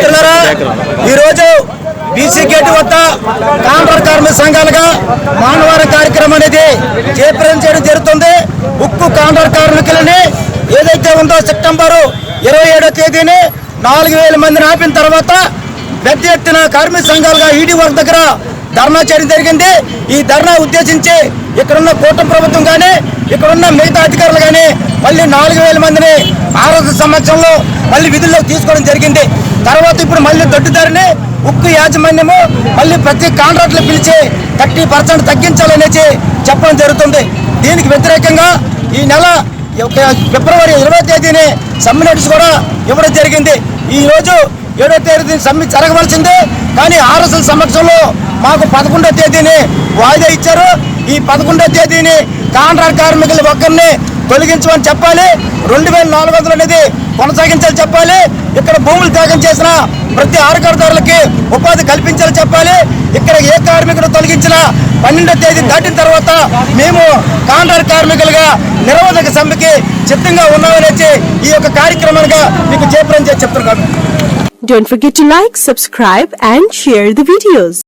మిత్రులారా ఈరోజు BC gate వద్ద కాంట్రాక్ట్ కార్మిక సంఘాలుగా మానవార కార్యక్రమం అనేది చేపరం చేయడం జరుగుతుంది. ఉక్కు కాంట్రాక్ట్ కార్మికులని ఏదైతే ఉందో సెప్టెంబరు ఇరవై ఏడో తేదీని నాలుగు వేల మందిని ఆపిన తర్వాత పెద్ద ఎత్తున కార్మిక సంఘాలుగా ఈడీ వర్క్ దగ్గర ధర్నా చేయడం జరిగింది. ఈ ధర్నా ఉద్దేశించి ఇక్కడున్న కూటమి ప్రభుత్వం కానీ ఇక్కడున్న మిగతా అధికారులు కానీ మళ్ళీ నాలుగు వేల మందిని ఆరోగ్య సంవత్సరంలో మళ్ళీ విధుల్లోకి తీసుకోవడం జరిగింది. తర్వాత ఇప్పుడు మళ్ళీ దొడ్డుదారిని ఉక్కు యాజమాన్యము మళ్ళీ ప్రతి కాంట్రాక్టులు పిలిచి థర్టీ పర్సెంట్ తగ్గించాలనేసి చెప్పడం జరుగుతుంది. దీనికి వ్యతిరేకంగా ఈ నెల ఫిబ్రవరి ఇరవై తేదీని సమ్మె నోటీస్ కూడా ఇవ్వడం జరిగింది. ఈ రోజు ఏడో తేదీ సమ్మె జరగవలసిందే కానీ ఆర్ఎస్ఎల్ సమక్షంలో మాకు పదకొండో తేదీని వాయిదా ఇచ్చారు. ఈ పదకొండో తేదీని కాంట్రాక్ట్ కార్మికులు ఒక్కరిని తొలగించమని చెప్పాలి. రెండు వేల నాలుగు వందలు అనేది కొనసాగించాలి చెప్పాలి. ఇక్కడ భూములు త్యాగం చేసిన ప్రతి ఆరకరదారులకి ఉపాధి కల్పించాలి చెప్పాలి. ఇక్కడ ఏ కార్మికుడు తొలగించినా పన్నెండో తేదీ దాటిన తర్వాత మేము కాంట్రాక్ట్ కార్మికులుగా నిరోధక సమ్మెకి సిద్ధంగా ఉన్నామని ఈ యొక్క కార్యక్రమాలుగా మీకు చేపడం చేసి చెప్తున్నాను. Don't forget to like, subscribe and share the videos.